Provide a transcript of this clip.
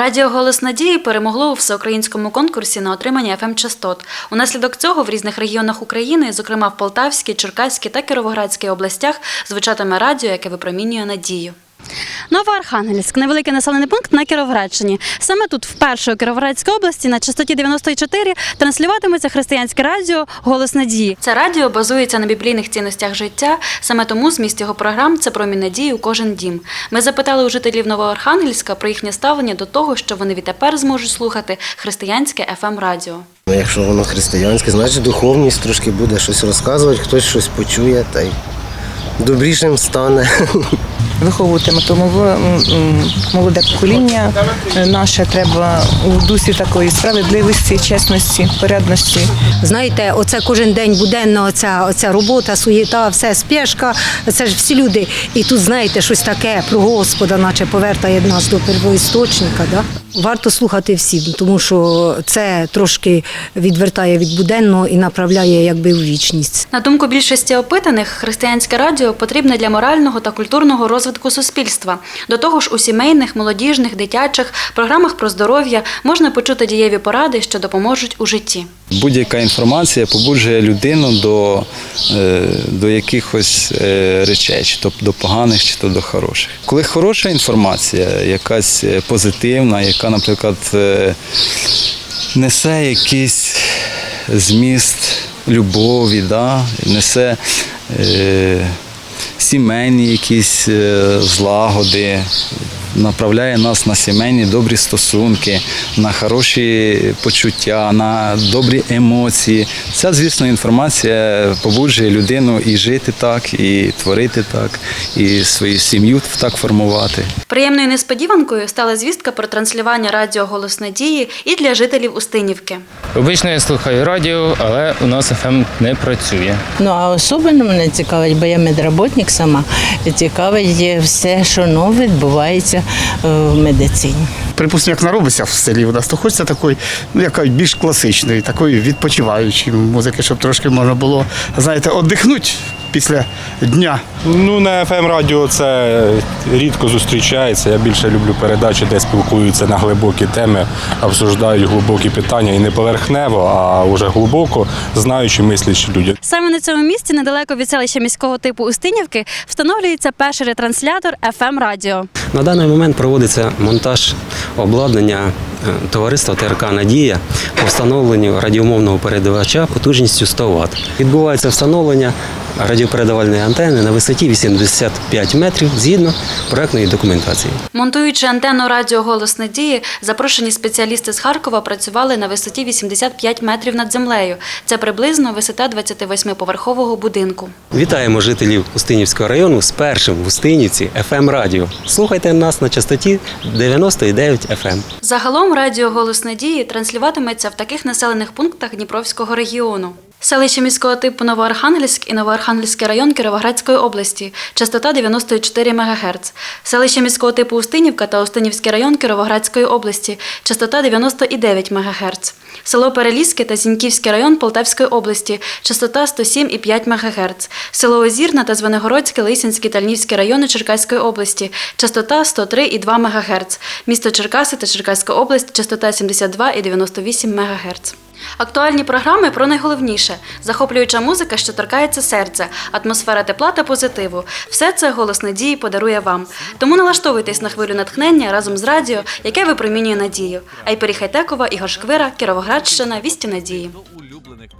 Радіо Голос Надії перемогло у всеукраїнському конкурсі на отримання fm частот Унаслідок цього в різних регіонах України, зокрема в Полтавській, Черкаській та Кіровоградській областях, звучатиме радіо, яке випромінює надію. Новоархангельськ невеликий населений пункт на Кіровоградщині. Саме тут, вперше у Кіровоградській області, на частоті 94 транслюватиметься християнське радіо Голос Надії. Це радіо базується на біблійних цінностях життя. Саме тому зміст його програм це промінь надії у кожен дім. Ми запитали у жителів Новоархангельська про їхнє ставлення до того, що вони відтепер зможуть слухати християнське fm радіо. Ну, якщо воно християнське, значить духовність трошки буде щось розказувати, хтось щось почує та й добрішим стане. виховуватиме. Тому в- молоде покоління е, наше треба у дусі такої справедливості, чесності, порядності. Знаєте, оце кожен день буденна оця, оця робота, суєта, все спешка. Це ж всі люди. І тут, знаєте, щось таке про Господа, наче повертає нас до первоісточника. Да? Варто слухати всім, тому що це трошки відвертає від буденного і направляє якби у вічність. На думку більшості опитаних, християнське радіо потрібне для морального та культурного розвитку суспільства. До того ж, у сімейних, молодіжних, дитячих програмах про здоров'я можна почути дієві поради, що допоможуть у житті. Будь-яка інформація побуджує людину до, е, до якихось е, речей, чи то до поганих, чи то до хороших. Коли хороша інформація, якась е, позитивна, яка, наприклад, е, несе якийсь зміст любові, да? несе е, сімейні якісь е, злагоди, направляє нас на сімейні добрі стосунки, на хороші почуття, на добрі емоції. Ця, звісно, інформація побуджує людину і жити так, і творити так, і свою сім'ю так формувати. Приємною несподіванкою стала звістка про транслювання радіо Голос Надії і для жителів Устинівки. Обично я слухаю радіо, але у нас ФМ не працює. Ну а особливо мене цікавить, бо я медработник сама. Цікавить все, що нове відбувається е, в медицині. припустимо, як наробиться в селі у нас, то хочеться такої, ну яка більш класичної, такої відпочиваючої музики, щоб трошки можна було, знаєте, віддихнути після дня. Ну, на fm радіо це рідко зустрічається. Я більше люблю передачі, де спілкуються на глибокі теми, обсуждають глибокі питання і не поверхнево, а вже глибоко знаючи, мислячі люди. Саме на цьому місці, недалеко від селища міського типу Устинівки, встановлюється перший ретранслятор fm радіо. На даний момент проводиться монтаж обладнання е, товариства ТРК Надія по встановленню радіомовного передавача потужністю 100 Вт. Відбувається встановлення радіопередавальної антени на висоті 85 метрів згідно проектної документації. Монтуючи антенну радіо Голос Надії, запрошені спеціалісти з Харкова працювали на висоті 85 метрів над землею. Це приблизно висота 28-поверхового будинку. Вітаємо жителів Устинівського району з першим в Устинівці FM радіо. Слухайте нас на частоті 99 FM. Загалом радіо Голос Надії транслюватиметься в таких населених пунктах Дніпровського регіону. Селище міського типу Новоархангельськ і Новоархангельський район Кіровоградської області, частота 94 МГц. Селище міського типу Устинівка та Устинівський район Кіровоградської області, частота 99 МГц. Село Переліски та Зіньківський район Полтавської області, частота 107,5 МГц. Село Озірна та Звенигородський, Лисянський та Льнівський райони Черкаської області, частота 103,2 МГц. Місто Черкаси та Черкаська область, частота 72,98 МГц. Актуальні програми про найголовніше захоплююча музика, що торкається серця, атмосфера тепла та позитиву. Все це голос надії подарує вам. Тому налаштовуйтесь на хвилю натхнення разом з радіо, яке випромінює надію. Айпері Хайтекова, Ігор Шквира, Кіровоградщина, Вісті Надії. улюблених